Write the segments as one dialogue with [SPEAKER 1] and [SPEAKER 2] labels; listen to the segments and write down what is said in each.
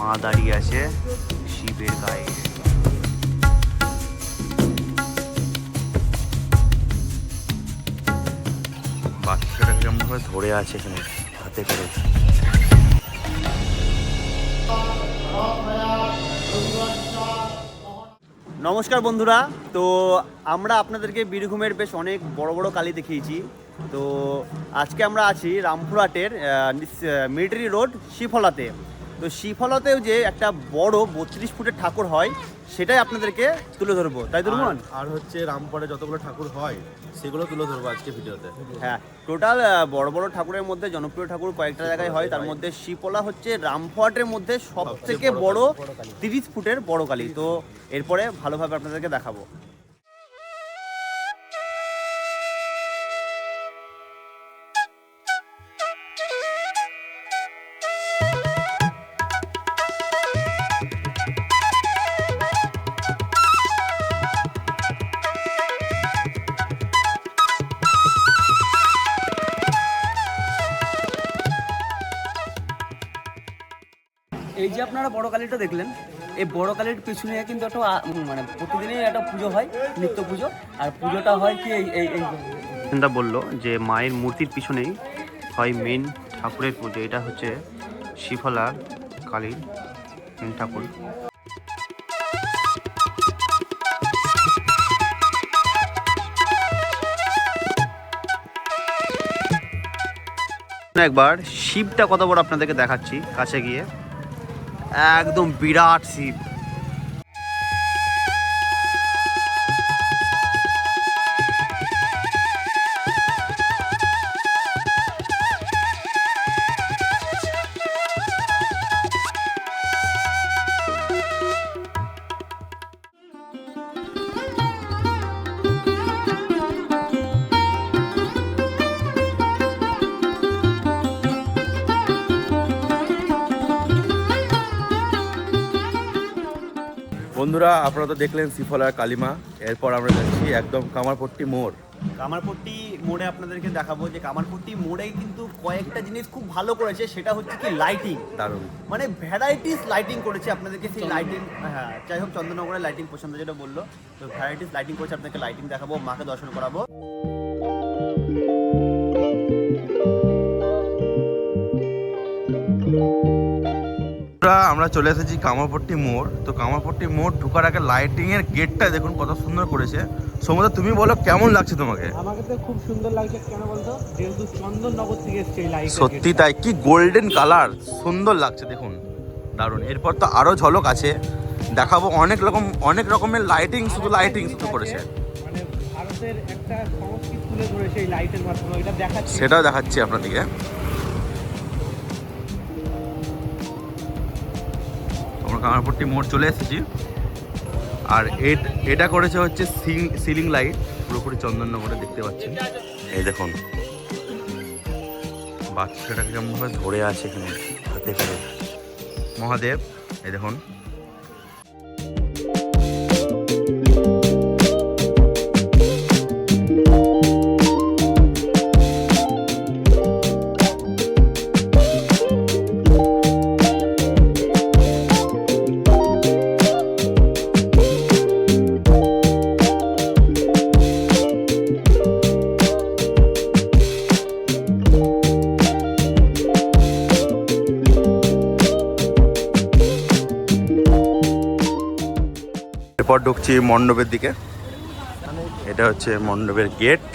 [SPEAKER 1] মা দাঁড়িয়ে আছে শিবের গায়ে। বাচ্চাটা কেমন ধরে আছে এখানে, হাতে করে। নমস্কার বন্ধুরা, তো আমরা আপনাদেরকে বীরভূমের বেশ অনেক বড় বড় কালী দেখিয়েছি। তো আজকে আমরা আছি রামপুরহাটের মিলিটারি রোড শিফলাতে। তো শিফলাতেও যে একটা বড় বত্রিশ ফুটের ঠাকুর হয় সেটাই আপনাদেরকে তুলে ধরবো। তাই তো রুমন?
[SPEAKER 2] আর- হচ্ছে রামপুরে যতগুলো ঠাকুর হয় সেগুলো তুলে ধরবো আজকে ভিডিওতে।
[SPEAKER 1] হ্যাঁ টোটাল বড় বড় ঠাকুরের মধ্যে জনপ্রিয় ঠাকুর কয়েকটা জায়গায় হয়। তার মধ্যে শিপলা হচ্ছে রামপুরহাটের মধ্যে সব থেকে বড় তিরিশ ফুটের বড় কালী। তো এরপরে ভালোভাবে আপনাদেরকে দেখাবো।
[SPEAKER 3] যে আপনারা বড় কালীটা দেখলেন, এই বড় কালীর পিছনে কিন্তু একটা মানে প্রতিদিনই একটা পুজো হয়, নিত্য পুজো। আর পুজোটা হয় কি এই এই
[SPEAKER 1] বলল যে মায়ের মূর্তির পিছনেই হয় মেন ঠাকুরের পুজো। এটা হচ্ছে শিফলা কালীর মেন ঠাকুর। একবার শিবটা কত বড় আপনাদেরকে দেখাচ্ছি, কাছে গিয়ে। একদম বিরাট শিব
[SPEAKER 2] বন্ধুরা আপনারা তো দেখলেন সিফলার কালিমা। এরপর আমরা যাচ্ছি একদম কামারপট্টি মোড়।
[SPEAKER 1] কামারপট্টি মোড়ে আপনাদেরকে দেখাবো যে কামারপট্টি মোড়ে কিন্তু কয়েকটা জিনিস খুব ভালো করেছে সেটা হচ্ছে কি লাইটিং
[SPEAKER 2] দারুণ।
[SPEAKER 1] মানে ভ্যারাইটিস লাইটিং করেছে আপনাদেরকে সেই লাইটিং হ্যাঁ যাই হোক চন্দননগরের লাইটিং পছন্দ যেটা বলল তো ভ্যারাইটিস লাইটিং করেছে আপনাকে লাইটিং দেখাবো মাকে দর্শন করাবো।
[SPEAKER 2] বন্ধুরা, আমরা চলে এসেছি কামারপট্টি মোড়। তো কামারপট্টি মোড় ঢুকার আগে লাইটিং এর গেটটা দেখুন কত সুন্দর করেছে। সমুদ্র তুমি বলো কেমন লাগছে তোমাকে?
[SPEAKER 4] আমাকে তো খুব সুন্দর লাগছে কেন বলতো? যেহেতু চন্দননগর থেকে এসছে লাইট
[SPEAKER 2] সত্যি তাই কি গোল্ডেন কালার সুন্দর লাগছে দেখুন। দারুণ। এরপর তো আরও ঝলক আছে। দেখাবো অনেক রকম অনেক রকমের লাইটিং শুধু লাইটিং শুধু করেছে।
[SPEAKER 4] মানে ভারতের একটা সংস্কৃতি তুলে ধরেছে এই লাইটের মাধ্যমে এটা দেখাচ্ছে।
[SPEAKER 2] সেটাও দেখাচ্ছি আপনাদেরকে। কামারপট্টি মোড় চলে এসেছি। আর এট- করেছে হচ্ছে সিলিং লাইট পুরোপুরি চন্দননগরে দেখতে পাচ্ছেন। এই দেখুন। বাচ্চাটাকে কেমনভাবে ধরে আছে এখানে হাতে করে। মহাদেব এই দেখুন। ঢুকছি মণ্ডপের দিকে। এটা হচ্ছে মণ্ডপের গেট।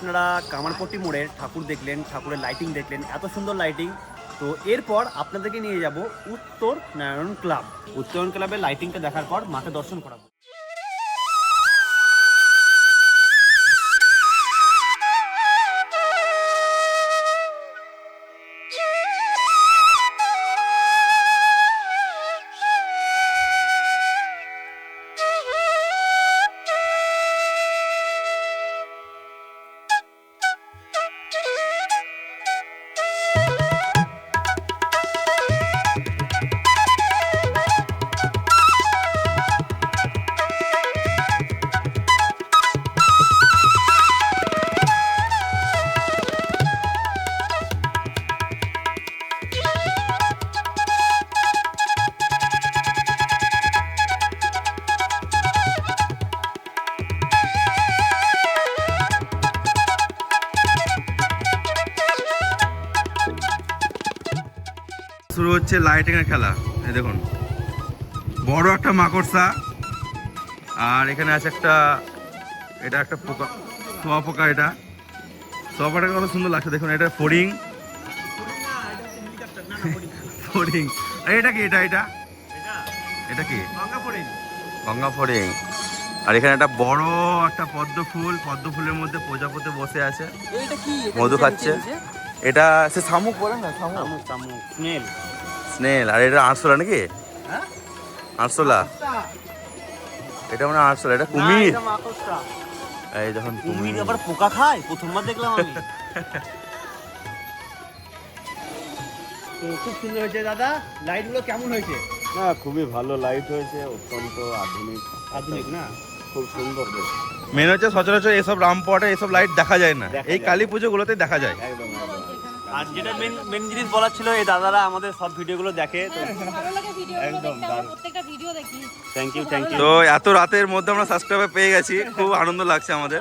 [SPEAKER 1] আপনারা কামারপট্টি মোড়ের ঠাকুর দেখলেন, ঠাকুরের লাইটিং দেখলেন, এত সুন্দর লাইটিং তো এরপর আপনাদেরকে নিয়ে যাব উত্তর নারায়ণ ক্লাব। উত্তরায়ণ ক্লাবের লাইটিংটা দেখার পর মাকে দর্শন করাবো।
[SPEAKER 2] হচ্ছে লাইটিং এর খেলা। এই দেখুন। বড় একটা মাকড়সা। আর এখানে আছে একটা এটা একটা পোকা সোয়া পোকা এটা। সোয়া পোকাটা কত সুন্দর লাগছে দেখুন এটা ফড়িং। ফড়িং। এটা কি এটা এটা? এটা কি? গঙ্গা ফড়িং। আর এখানে একটা বড় একটা পদ্ম ফুল পদ্ম ফুলের মধ্যে প্রজাপতি বসে আছে। মধু খাচ্ছে। এটা সে শামুক বলে না শামুক
[SPEAKER 1] শামুক স্নেল।
[SPEAKER 2] স্নেল আর এটা আরশোলা নাকি?
[SPEAKER 1] হ্যাঁ?
[SPEAKER 2] আরশোলা। এটা মানে আরশোলা এটা কুমির। এই যখন
[SPEAKER 1] কুমির আবার পোকা খায়? প্রথমবার দেখলাম আমি। তো খুব সুন্দর হয়েছে দাদা। লাইটগুলো কেমন হয়েছে?
[SPEAKER 5] না খুবই ভালো লাইট হয়েছে অত্যন্ত আধুনিক।
[SPEAKER 1] আধুনিক না?
[SPEAKER 5] খুব সুন্দর
[SPEAKER 2] মেন হচ্ছে সচরাচর এসব রামপটে এসব লাইট দেখা যায় না। এই। কালী পুজোগুলোতে দেখা যায়।
[SPEAKER 5] একদম।
[SPEAKER 1] আর যেটা মেন মেন জিনিস বলার ছিল এই দাদারা আমাদের সব ভিডিওগুলো দেখে তো
[SPEAKER 6] লাগে ভিডিও
[SPEAKER 5] একদম
[SPEAKER 1] থ্যাংক ইউ থ্যাংক ইউ
[SPEAKER 2] তো এত রাতের মধ্যে আমরা সাবস্ক্রাইবার পেয়ে গেছি খুব আনন্দ লাগছে আমাদের।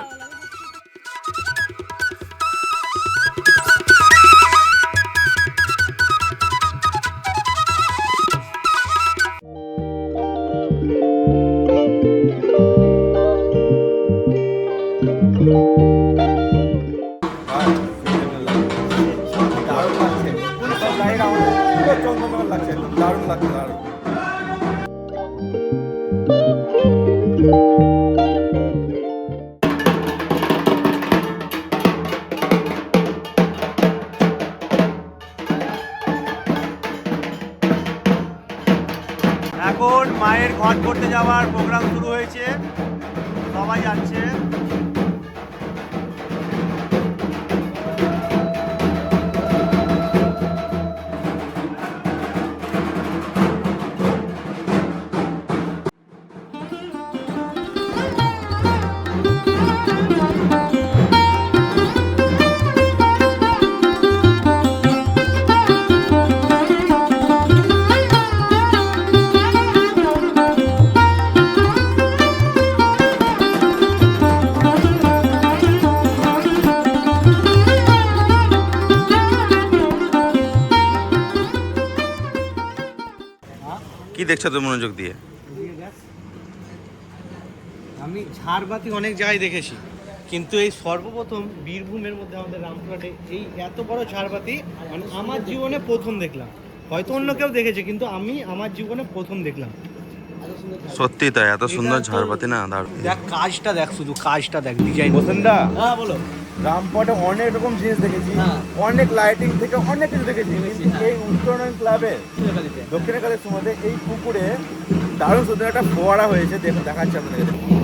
[SPEAKER 2] দেখছ তুমি মনোযোগ দিয়ে?
[SPEAKER 4] আমি ঝাড়বাতি অনেক জায়গায় দেখেছি। কিন্তু এই সর্বপ্রথম বীরভূমের মধ্যে আমাদের রামপুরহাটে এই এত বড় ঝাড়বাতি মানে আমার জীবনে প্রথম দেখলাম। হয়তো অন্য কেউ দেখেছে কিন্তু আমি আমার জীবনে প্রথম দেখলাম।
[SPEAKER 2] সত্যি তাই এত সুন্দর ঝাড়বাতি না
[SPEAKER 4] দেখ কাজটা দেখ শুধু কাজটা দেখ ডিজাইন
[SPEAKER 2] বসেনদা
[SPEAKER 3] হ্যাঁ বলো।
[SPEAKER 2] রামপটে অনেক রকম জিনিস দেখেছি
[SPEAKER 3] হ্যাঁ।
[SPEAKER 2] অনেক লাইটিং থেকে অনেক কিছু দেখেছি কিন্তু
[SPEAKER 3] হ্যাঁ।
[SPEAKER 2] এই উত্তরণ ক্লাবে দক্ষিণেকালের সময় এই পুকুরে দারুণ সুন্দর একটা ফোয়ারা হয়েছে দেখাচ্ছি আপনাদের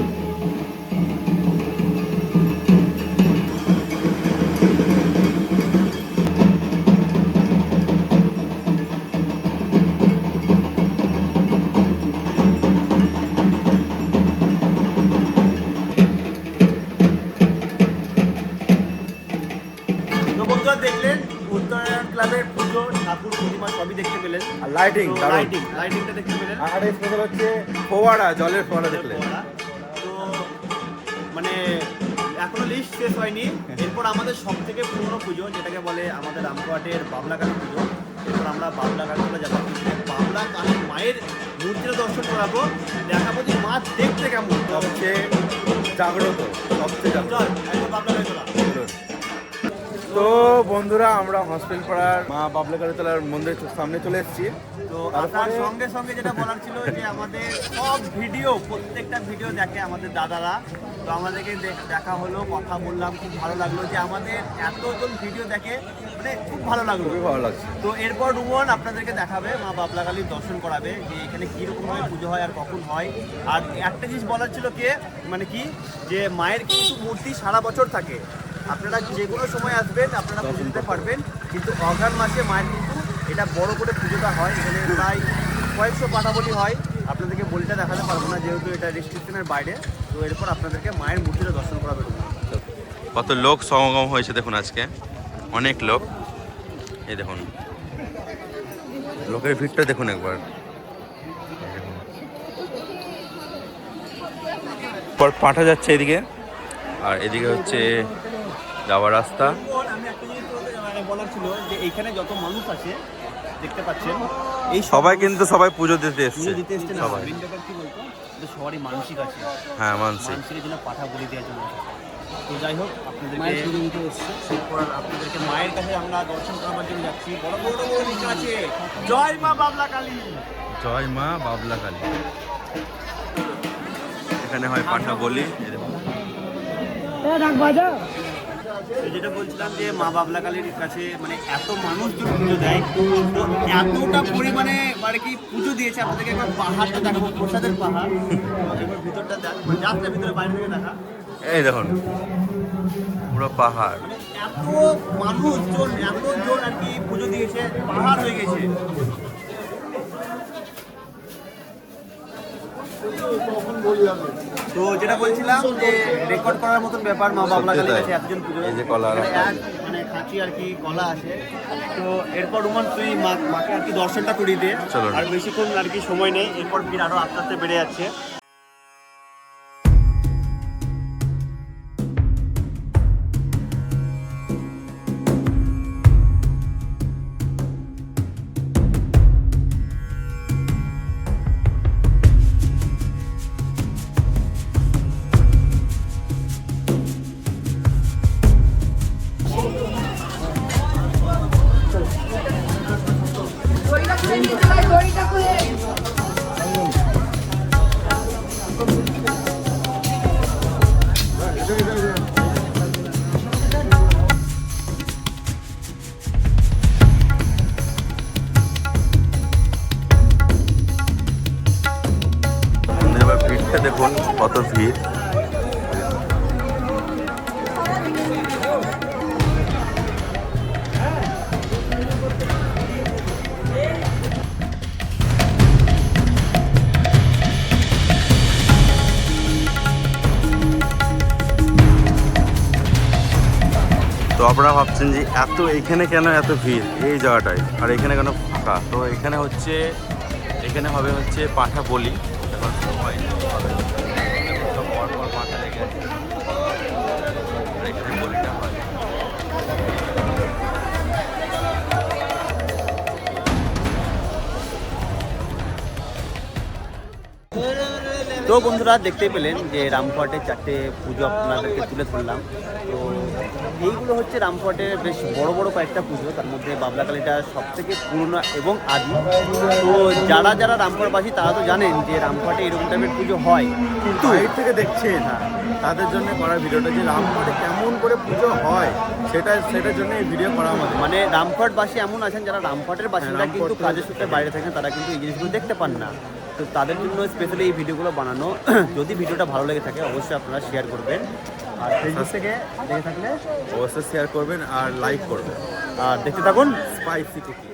[SPEAKER 2] লাইটিং
[SPEAKER 1] লাইটিং লাইটিংটা দেখতে পেলেন?
[SPEAKER 2] আর স্পেশাল হচ্ছে ফোয়ারা জলের ফোয়ারা দেখলে
[SPEAKER 1] তো মানে এখনও লিস্ট শেষ হয়নি। এরপর আমাদের সব থেকে পুরনো পুজো যেটাকে বলে আমাদের রামপুরহাটের বাবলা কালী পুজো। এরপর আমরা বাবলা কালী চলে যাব। বাবলা কালী মায়ের মূর্তিটা দর্শন করাবো। দেখাবো যে মা দেখতে কেমন।
[SPEAKER 2] সবচেয়ে জাগ্রত সবচেয়ে জাগ্রত।
[SPEAKER 1] একদম বাবলা কালী চলা।
[SPEAKER 2] তো বন্ধুরা আমরা হসপিটাল পাড়ার মা বাবলাকালী তলার মন্দিরের সামনে চলে এসেছি।
[SPEAKER 1] তো আসার সঙ্গে সঙ্গে যেটা বলার ছিল যে আমাদের সব ভিডিও প্রত্যেকটা ভিডিও দেখে আমাদের দাদারা। তো আমাদেরকে দেখ- হলো কথা বললাম খুব ভালো লাগল যে আমাদের এতজন ভিডিও দেখে মানে খুব ভালো লাগল।
[SPEAKER 2] খুবই ভালো লাগছে।
[SPEAKER 1] তো এরপর রুমন আপনাদেরকে দেখাবে মা বাবলাকালীর দর্শন করাবে যে এখানে কীরকম ভাবে পুজো হয় আর কখন হয়। আর একটা জিনিস বলার ছিল কে? মানে কি? যে মায়ের কিন্তু মূর্তি সারা বছর থাকে। আপনারা যে কোনো সময় আসবেন আপনারা পুজো দিতে পারবেন। কিন্তু অঘ্রাণ মাসে মায়ের কিন্তু এটা বড় করে পুজোটা হয়। এখানে প্রায় কয়েকশো পাঠাবলি হয়। আপনাদেরকে বলিটা দেখাতে পারব না যেহেতু এটা রেস্ট্রিকশনের বাইরে। তো এরপর আপনাদেরকে মায়ের মূর্তিটা দর্শন করাবে।
[SPEAKER 2] কত লোক সমাগম হয়েছে দেখুন আজকে। অনেক লোক। এই দেখুন। লোকের ভিড়টা দেখুন একবার। পর পাঠা যাচ্ছে এদিকে। আর এদিকে হচ্ছে যাওয়ার রাস্তা।
[SPEAKER 1] আমি একটা জিনিস মানে বলার ছিল যে এইখানে যত মানুষ আছে দেখতে পাচ্ছেন এই
[SPEAKER 2] সবাই কিন্তু সবাই পুজো দিতে এসছে।
[SPEAKER 1] পুজো দিতে এসছে না
[SPEAKER 2] সবাই।
[SPEAKER 1] মেন ব্যাপার কি বলতো সবারই মানসিক আছে।
[SPEAKER 2] হ্যাঁ মানসিক।
[SPEAKER 1] মানসিকের জন্য পাঠা বলি দেওয়ার জন্য তো যাই হোক আপনাদেরকে
[SPEAKER 3] মায়ের পুজো দিতে এসছে।
[SPEAKER 1] এরপর আপনাদেরকে মায়ের কাছে আমরা দর্শন করার জন্য যাচ্ছি। বড় বড় বড় লেখা আছে জয় মা বাবলা কালী।
[SPEAKER 2] জয় মা বাবলা কালী। এখানে হয় পাঠা বলি। এই দেখুন।
[SPEAKER 1] যেটা বলছিলাম যে মা বাবলা কালীর কাছে মানে এত মানুষ যে পুজো দেয় তো এতটা পরিমাণে মানে কি পুজো দিয়েছে আপনাদেরকে একবার পাহাড়টা দেখাবো প্রসাদের পাহাড়। একবার ভিতরটা দেখ মানে যাত্রা ভিতরে বাইরে থেকে দেখা।
[SPEAKER 2] এই দেখুন পুরো পাহাড়।
[SPEAKER 1] এত মানুষজন এতজন আর কি পুজো দিয়েছে পাহাড় হয়ে গেছে। তো যেটা বলছিলাম যে রেকর্ড করার মতন ব্যাপার মা বাবলা
[SPEAKER 2] সত্যি
[SPEAKER 1] কালীর
[SPEAKER 2] তাই।
[SPEAKER 1] কাছে এতজন পুজো
[SPEAKER 2] এই যে কলা
[SPEAKER 1] এক মানে খাঁচি আর কি কলা আছে তো এরপর রুমান তুই মা মাকে আর কি দর্শনটা করিয়ে দে। আর বেশিক্ষণ আর কি সময় নেই এরপর ভিড় আরও আস্তে আস্তে বেড়ে যাচ্ছে
[SPEAKER 2] আপনারা ভাবছেন যে এত এখানে কেন এত ভিড়? এই জায়গাটায় আর এখানে কেন ফাঁকা? তো এখানে হচ্ছে, এখানে হবে হচ্ছে পাঠা বলি।
[SPEAKER 1] তো বন্ধুরা দেখতে পেলেন যে রামপুরহাটের চারটে পুজো আপনাদেরকে তুলে ধরলাম। তো এইগুলো হচ্ছে রামপুরহাটের বেশ বড় বড় কয়েকটা পুজো তার মধ্যে বাবলাকালীটা সব থেকে পুরনো এবং আদি। তো যারা যারা রামপুরবাসী তারা তো জানেন যে রামপুরহাটে এরকম টাইপের পুজো হয়। কিন্তু
[SPEAKER 2] এর থেকে দেখছেন তাদের জন্য করা ভিডিওটা যে রামপুরে কেমন করে পুজো হয় সেটা সেটার জন্য এই ভিডিও করা আমাদের
[SPEAKER 1] মানে রামপুরহাটবাসী এমন আছেন যারা রামপুরহাটের বাসিন্দা
[SPEAKER 2] রামপুরহাট
[SPEAKER 1] কিন্তু কাজের সূত্রে বাইরে থাকেন তারা কিন্তু এই জিনিসগুলো দেখতে পান না। তো তাদের জন্য স্পেশালি এই ভিডিওগুলো বানানো। যদি ভিডিওটা ভালো লেগে থাকে অবশ্যই আপনারা শেয়ার করবেন। আর ফেসবুক থেকে দেখে থাকলে
[SPEAKER 2] অবশ্যই শেয়ার করবেন আর লাইক করবেন।
[SPEAKER 1] আর দেখতে থাকুন
[SPEAKER 2] স্পাইসি কুকি